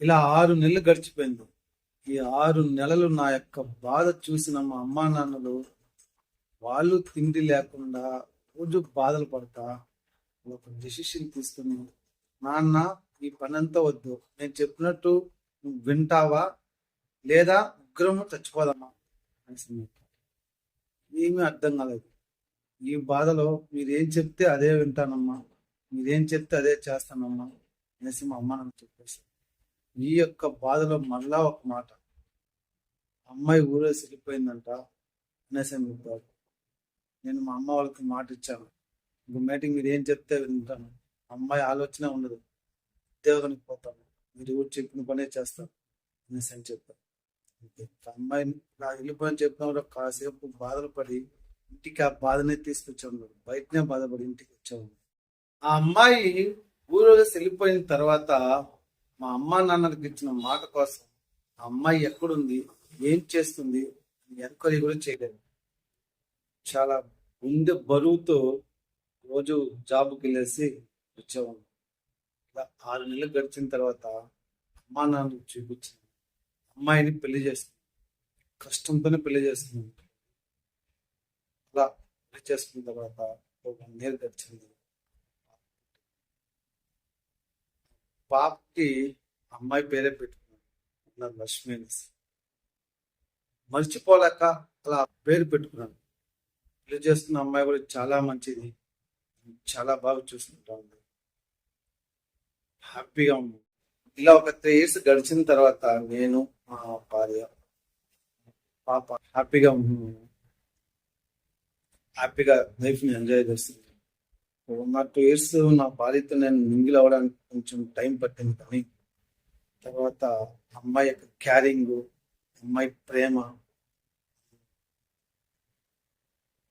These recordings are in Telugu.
ఇలా ఆరు నెలలు గడిచిపోయింది. ఈ ఆరు నెలలు నా యొక్క బాధ చూసిన మా అమ్మా నాన్నలు వాళ్ళు తిండి లేకుండా రోజు బాధలు పడతా ఒక డెసిషన్ తీసుకుని నాన్న ఈ పని అంతా వద్దు. నేను చెప్పినట్టు నువ్వు వింటావా? లేదా ఉగ్రము చచ్చిపోదామా అనేసి ఏమీ అర్థం కాలేదు. ఈ బాధలో మీరేం చెప్తే అదే వింటానమ్మా. మీరేం చెప్తే అదే చేస్తానమ్మా అనేసి మా అమ్మ నన్ను చెప్పేసి నీ యొక్క బాధలో మళ్ళా ఒక మాట. అమ్మాయి ఊరే వెళ్ళిపోయిందంట అనేసి అని నేను మా అమ్మ వాళ్ళకి మాట ఇచ్చాను. ఇంకో మీటింగ్ మీరు ఏం చెప్తే వింటాను. అమ్మాయి ఆలోచన ఉండదు. ఉద్యోగానికి పోతాను. మీరు ఊరు చెప్పిన పనే చేస్తాను అనేసి అని చెప్పారు అమ్మాయి నా వెళ్ళిపోయిన చెప్పినప్పుడు కాసేపు బాధలు పడి ఇంటికి ఆ బాధనే తీసుకొచ్చాను. బయటనే బాధపడి ఇంటికి వచ్చాము ఆ అమ్మాయి ఊరు వెళ్ళిపోయిన తర్వాత మా అమ్మ నాన్నలకు ఇచ్చిన మాట కోసం ఆ అమ్మాయి ఎక్కడుంది? ఏం చేస్తుంది? ఎంక్వైరీ కూడా చేయలేదు. చాలా గుండె బరువుతో రోజు జాబ్కి వెళ్ళేసి వచ్చేవాళ్ళం. ఇలా ఆరు నెలలు గడిచిన తర్వాత అమ్మా నాన్నకు చూపించింది అమ్మాయిని పెళ్ళి చేస్తుంది కష్టంతోనే పెళ్ళి చేస్తుంది అలా పెళ్ళి చేసుకున్న తర్వాత ఒక వన్ ఇయర్ గడిచింది. పాపకి అమ్మాయి పేరే పెట్టుకున్నాను నా లక్ష్మి అనేసి. మర్చిపోలేక అలా పేరు పెట్టుకున్నాను పెళ్ళి చేస్తున్న అమ్మాయి కూడా చాలా మంచిది. చాలా బాగా చూసుకుంటా ఉంది హ్యాపీగా ఉంది. ఇలా ఒక త్రీ ఇయర్స్ గడిచిన తర్వాత నేను మా భార్య పాప హ్యాపీగా ఉన్నాము హ్యాపీగా లైఫ్ని ఎంజాయ్ చేస్తుంది. నా టూ ఇయర్స్ నా భార్యతో నేను మింగిల్ అవ్వడానికి కొంచెం టైం పట్టింది కానీ తర్వాత అమ్మాయి యొక్క క్యారింగ్ అమ్మాయి ప్రేమ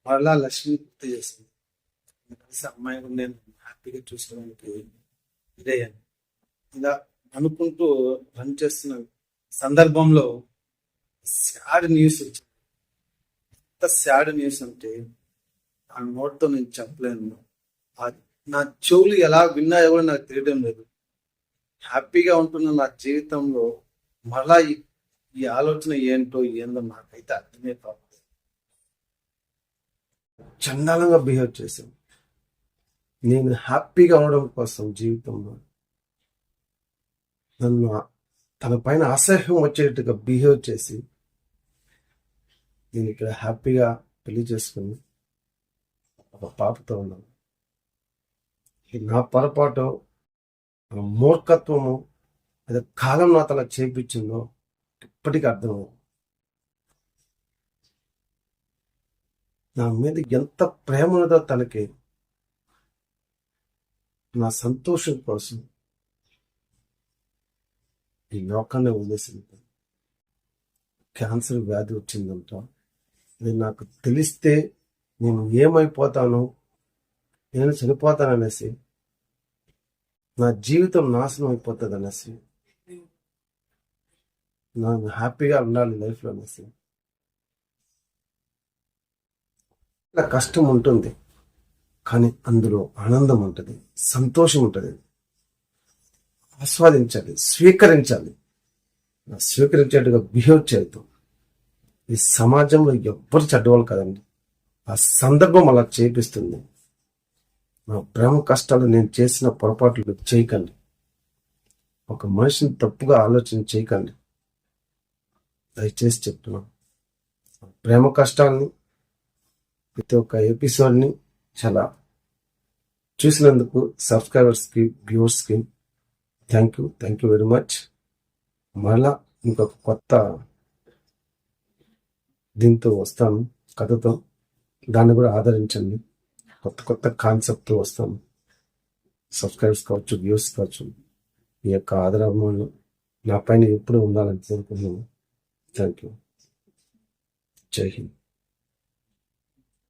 మరలా లక్ష్మి గుర్తు చేసింది. కలిసి అమ్మాయి కూడా నేను హ్యాపీగా చూసుకోవడానికి ఇదయ్యాను ఇలా అనుకుంటూ రన్ చేస్తున్న సందర్భంలో సాడ్ న్యూస్ వచ్చింది. ఎంత సాడ్ న్యూస్ అంటే ఆ నోట్తో నేను చెప్పలేను. నా చెవులు ఎలా విన్నాయో కూడా నాకు తెలియడం లేదు. హ్యాపీగా ఉంటున్న నా జీవితంలో మళ్ళా ఈ ఆలోచన ఏంటో ఏందో నాకైతే అర్థమే కాదు చండాలంగా బిహేవ్ చేశాను. నేను హ్యాపీగా ఉండడం కోసం జీవితంలో నన్ను తన పైన అసహ్యం వచ్చేట్టుగా బిహేవ్ చేసి నేను ఇక్కడ హ్యాపీగా పెళ్ళి చేసుకుని ఒక పాపతో ఉన్నాను. నా పొరపాటు మూర్ఖత్వము అది కాలం నా తల చేపించిందో ఇప్పటికీ అర్థమవు నా మీద ఎంత ప్రేమ ఉన్నదో తనకి నా సంతోషం కోసం ఈ లోకాన్ని వదిలేసింది. క్యాన్సర్ వ్యాధి వచ్చిందంట. అది నాకు తెలిస్తే నేను ఏమైపోతాను నేను చనిపోతాననేసి నా జీవితం నాశనం అయిపోతుంది అనేసి నాకు హ్యాపీగా ఉండాలి లైఫ్లో అనేసి ఇలా కష్టం ఉంటుంది కానీ అందులో ఆనందం ఉంటుంది సంతోషం ఉంటుంది. ఆస్వాదించాలి స్వీకరించాలి. స్వీకరించేట్టుగా బిహేవ్ చేయొద్దు. ఈ సమాజంలో ఎవ్వరు చెడ్డవాళ్ళు కదండి. ఆ సందర్భం అలా చేపిస్తుంది. ప్రేమ కష్టాలు నేను చేసిన పొరపాట్లు చేయకండి. ఒక మనిషిని తప్పుగా ఆలోచన చేయకండి. దయచేసి చెప్తున్నాను. ప్రేమ కష్టాలని ప్రతి ఒక్క ఎపిసోడ్ని చాలా చూసినందుకు సబ్స్క్రైబర్స్కి వ్యూవర్స్కి thank you thank you very much. మరలా ఇంకొక కొత్త దీంతో వస్తాను. కథతో దాన్ని కూడా ఆదరించండి. కొత్త కొత్త కాన్సెప్ట్ వస్తాం. సబ్స్క్రైబ్స్ కావచ్చు వ్యూస్ కావచ్చు. ఈ యొక్క ఆదరణ నా పైన ఎప్పుడు ఉండాలని కోరుకుంటున్నాను. థ్యాంక్ యూ జై హింద్